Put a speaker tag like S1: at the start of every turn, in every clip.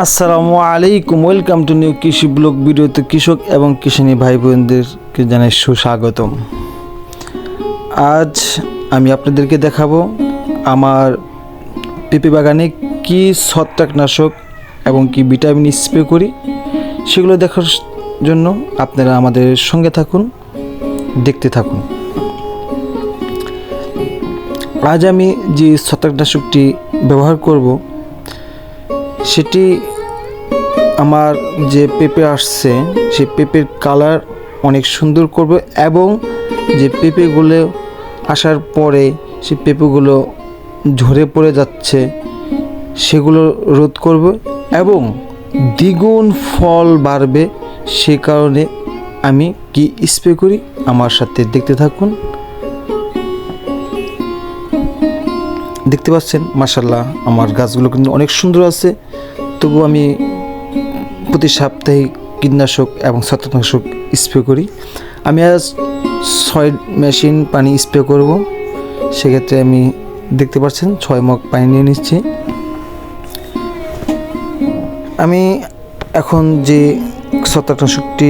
S1: আসসালামু আলাইকুম, welcome to new কৃষি ব্লগ ভিডিওতে কৃষক এবং কৃষাণী ভাই বোনদেরকে জানাই সুস্বাগতম। আজ আমি আপনাদেরকে দেখাবো আমার পেঁপে বাগানে কি ছত্রাকনাশক এবং কি ভিটামিন স্প্রে করি সেগুলো দেখার জন্য আপনারা আমাদের সঙ্গে থাকুন, দেখতে থাকুন। আজ আমি যে ছত্রাকনাশকটি ব্যবহার করব সেটি আমার যে পেঁপে আসছে, সেই পেঁপের কালার অনেক সুন্দর করবে এবং যে পেঁপেগুলো আসার পরে সেই পেঁপেগুলো ঝরে পড়ে যাচ্ছে, সেগুলো রোধ করবে এবং দ্বিগুণ ফল বাড়বে। সে কারণে আমি কি স্প্রে করি? আমার সাথে দেখতে থাকুন। দেখতে পাচ্ছেন মাসাল্লাহ আমার গাছগুলো কিন্তু অনেক সুন্দর আছে। তবু আমি প্রতি সাপ্তাহিক কীটনাশক এবং ছত্রাকনাশক স্প্রে করি। আমি আজ ছয় মেশিন পানি স্প্রে করব। সেক্ষেত্রে আমি দেখতে পাচ্ছেন ছয় মগ পানি নিয়ে নিচ্ছি। আমি এখন যে ছত্রাকনাশকটি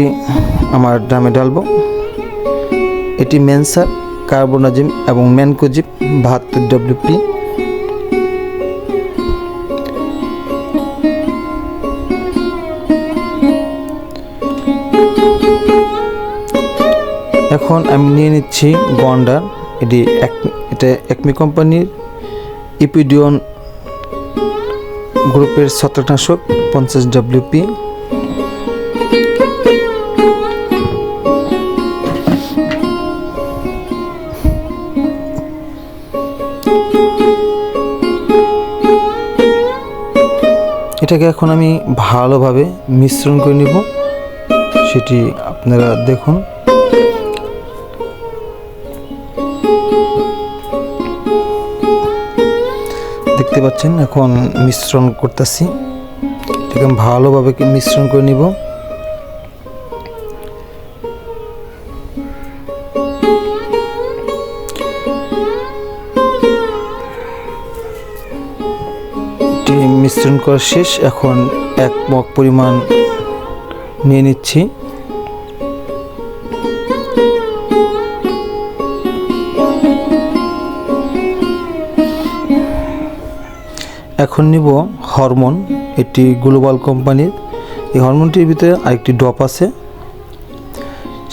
S1: আমার ড্রামে ডালবো এটি মেনসার, কার্বোনাজিম এবং ম্যানকোজিপ বাহাত্তর ডব্লিউপি এখন আমি নিয়ে নিচ্ছি গন্ডার এটি এক এটা একমি কোম্পানির ইপিডিয়ন গ্রুপের ছত্রাকনাশক, পঞ্চাশ ডব্লিউপি। এটাকে এখন আমি ভালোভাবে মিশ্রণ করে নিব। সেটি আপনারা দেখুন। দেখতে পাচ্ছেন, এখন মিশ্রণ করতেছি। এটাকে ভালোভাবে কি মিশ্রণ করে নিব। মিশ্রণ করা শেষ। এখন এক মগ পরিমাণ নিয়ে নিচ্ছি। এখন নিব হরমোন এটি গ্লোবাল কোম্পানির। এই হরমোনটির ভিতরে আরেকটি ড্রপ আছে।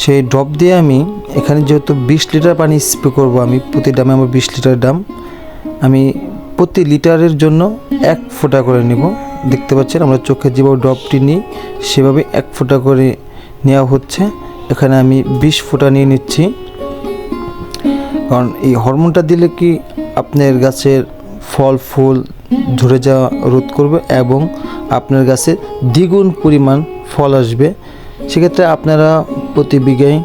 S1: সেই ড্রপ দিয়ে আমি এখানে যেহেতু বিশ লিটার পানি স্প্রে করব, আমি প্রতি দামে আমার বিশ লিটার দাম আমি প্রতি লিটারের জন্য এক ফোঁটা করে নিব। দেখতে পাচ্ছেন, আমরা চোখে যেভাবে ড্রপটি নিই, সেভাবে এক ফোঁটা করে নেওয়া হচ্ছে। এখানে আমি বিশ ফোঁটা নিয়ে নিচ্ছি। কারণ এই হরমোনটা দিলে কি আপনার গাছের ফল, ফুল ঝরে যাওয়া রোধ করবে এবং আপনার গাছে দ্বিগুণ পরিমাণ ফল আসবে। সেক্ষেত্রে আপনারা প্রতি বিঘায়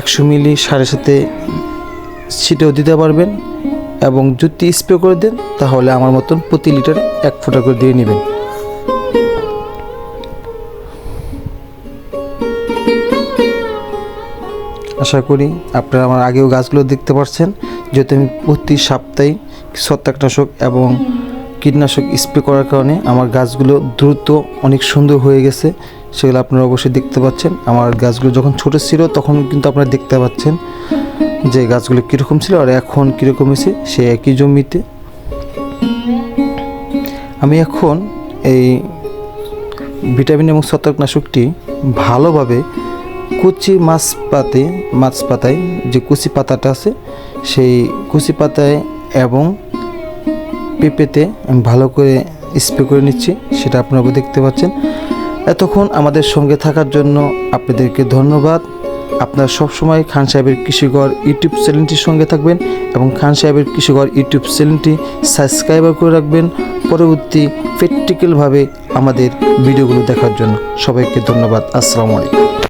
S1: একশো মিলি সাড়ে সাথে ছিটেও দিতে পারবেন এবং যদি স্প্রে করে দেন, তাহলে আমার মতন প্রতি লিটার এক ফোঁটা করে দিয়ে নেবেন। আশা করি আপনারা আমার আগেও গাছগুলো দেখতে পাচ্ছেন যেহেতু আমি প্রতি সপ্তাহে ছত্রাকনাশক এবং কীটনাশক স্প্রে করার কারণে আমার গাছগুলো দ্রুত অনেক সুন্দর হয়ে গেছে। সেগুলো আপনারা অবশ্যই দেখতে পাচ্ছেন। আমার গাছগুলো যখন ছোটো ছিল তখন কিন্তু আপনারা দেখতে পাচ্ছেন যে গাছগুলো কীরকম ছিল আর এখন কীরকম হয়েছে সে একই জমিতে। আমি এখন এই ভিটামিন এবং ছত্রাকনাশকটি ভালোভাবে কুচি মাছ পাতে, মাছ পাতায় যে কুচি পাতাটা আছে, সেই কুচি পাতায় এবং পেঁপেতে আমি ভালো করে স্প্রে করে নিচ্ছি, সেটা আপনারা দেখতে পাচ্ছেন। এতক্ষণ আমাদের সঙ্গে থাকার জন্য আপনাদেরকে ধন্যবাদ। আপনারা সবসময় খান সাহেবের কৃষিঘর ইউটিউব চ্যানেলটির সঙ্গে থাকবেন এবং খান সাহেবের কৃষিঘর ইউটিউব চ্যানেলটি সাবস্ক্রাইবার করে রাখবেন পরবর্তী প্র্যাকটিক্যালভাবে আমাদের ভিডিওগুলো দেখার জন্য। সবাইকে ধন্যবাদ। আসসালামু আলাইকুম।